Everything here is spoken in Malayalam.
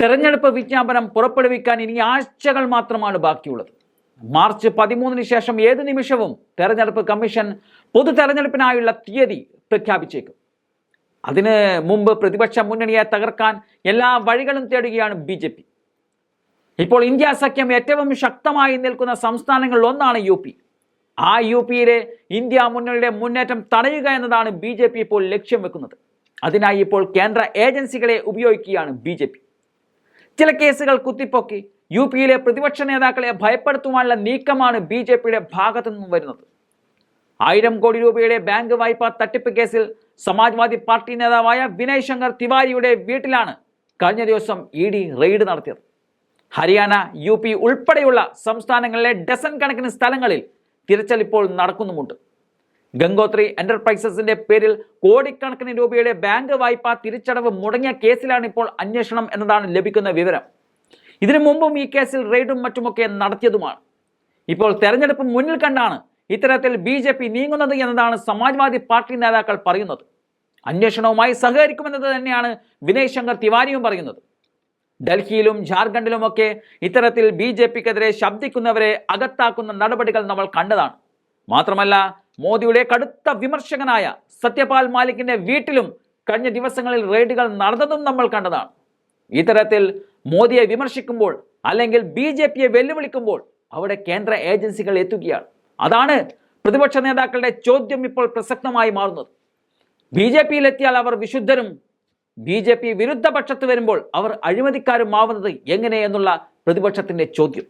തെരഞ്ഞെടുപ്പ് വിജ്ഞാപനം പുറപ്പെടുവിക്കാൻ ഇനി ആഴ്ചകൾ മാത്രമാണ് ബാക്കിയുള്ളത്. മാർച്ച് പതിമൂന്നിന് ശേഷം ഏത് നിമിഷവും തെരഞ്ഞെടുപ്പ് കമ്മീഷൻ പൊതു തെരഞ്ഞെടുപ്പിനായുള്ള തീയതി പ്രഖ്യാപിച്ചേക്കും. അതിന് മുമ്പ് പ്രതിപക്ഷ മുന്നണിയെ തകർക്കാൻ എല്ലാ വഴികളും തേടുകയാണ് ബി ജെ പി. ഇപ്പോൾ ഇന്ത്യ സഖ്യം ഏറ്റവും ശക്തമായി നിൽക്കുന്ന സംസ്ഥാനങ്ങളിൽ ഒന്നാണ് യു പി. ആ യു പിയിലെ ഇന്ത്യ മുന്നണിയുടെ മുന്നേറ്റം തടയുക എന്നതാണ് ബി ജെ പി ഇപ്പോൾ ലക്ഷ്യം വെക്കുന്നത്. അതിനായി ഇപ്പോൾ കേന്ദ്ര ഏജൻസികളെ ഉപയോഗിക്കുകയാണ് ബി ജെ പി. ചില കേസുകൾ കുത്തിപ്പൊക്കി. യു പിയിലെ പ്രതിപക്ഷ നേതാക്കളെ ഭയപ്പെടുത്തുവാനുള്ള നീക്കമാണ് ബി ജെ പിയുടെ ഭാഗത്തു നിന്നും വരുന്നത്. ആയിരം കോടി രൂപയുടെ ബാങ്ക് വായ്പ തട്ടിപ്പ് കേസിൽ സമാജ്വാദി പാർട്ടി നേതാവായ വിനയ് ശങ്കർ തിവാരിയുടെ വീട്ടിലാണ് കഴിഞ്ഞ ദിവസം ഇ ഡി റെയ്ഡ് നടത്തിയത്. ഹരിയാന യു പി ഉൾപ്പെടെയുള്ള സംസ്ഥാനങ്ങളിലെ ഡസൻ കണക്കിന് സ്ഥലങ്ങളിൽ തിരച്ചിൽ ഇപ്പോൾ നടക്കുന്നുമുണ്ട്. ഗംഗോത്രി എന്റർപ്രൈസസിന്റെ പേരിൽ കോടിക്കണക്കിന് രൂപയുടെ ബാങ്ക് വായ്പ തിരിച്ചടവ് മുടങ്ങിയ കേസിലാണ് ഇപ്പോൾ അന്വേഷണം എന്നതാണ് ലഭിക്കുന്ന വിവരം. ഇതിനു മുമ്പും ഈ കേസിൽ റെയ്ഡും മറ്റുമൊക്കെ നടത്തിയതുമാണ്. ഇപ്പോൾ തെരഞ്ഞെടുപ്പ് മുന്നിൽ കണ്ടാണ് ഇത്തരത്തിൽ ബി ജെ പി നീങ്ങുന്നത് എന്നതാണ് സമാജ്വാദി പാർട്ടി നേതാക്കൾ പറയുന്നത്. അന്വേഷണവുമായി സഹകരിക്കുമെന്നത് തന്നെയാണ് വിനയ് ശങ്കർ തിവാരിയും പറയുന്നത്. ഡൽഹിയിലും ജാർഖണ്ഡിലുമൊക്കെ ഇത്തരത്തിൽ ബി ജെ പിക്കെതിരെ ശബ്ദിക്കുന്നവരെ അകത്താക്കുന്ന നടപടികൾ നമ്മൾ കണ്ടതാണ്. മാത്രമല്ല മോദിയുടെ കടുത്ത വിമർശകനായ സത്യപാൽ മാലിക്കിന്റെ വീട്ടിലും കഴിഞ്ഞ ദിവസങ്ങളിൽ റെയ്ഡുകൾ നടന്നതും നമ്മൾ കണ്ടതാണ്. ഇത്തരത്തിൽ മോദിയെ വിമർശിക്കുമ്പോൾ അല്ലെങ്കിൽ ബി ജെ പിയെ വെല്ലുവിളിക്കുമ്പോൾ അവിടെ കേന്ദ്ര ഏജൻസികൾ എത്തുകയാണ്. അതാണ് പ്രതിപക്ഷ നേതാക്കളുടെ ചോദ്യം ഇപ്പോൾ പ്രസക്തമായി മാറുന്നത്. ബി ജെ പിയിലെത്തിയാൽ അവർ വിശുദ്ധരും ബി ജെ പി വിരുദ്ധ പക്ഷത്ത് വരുമ്പോൾ അവർ അഴിമതിക്കാരും ആവുന്നത് എങ്ങനെയെന്നുള്ള പ്രതിപക്ഷത്തിന്റെ ചോദ്യം.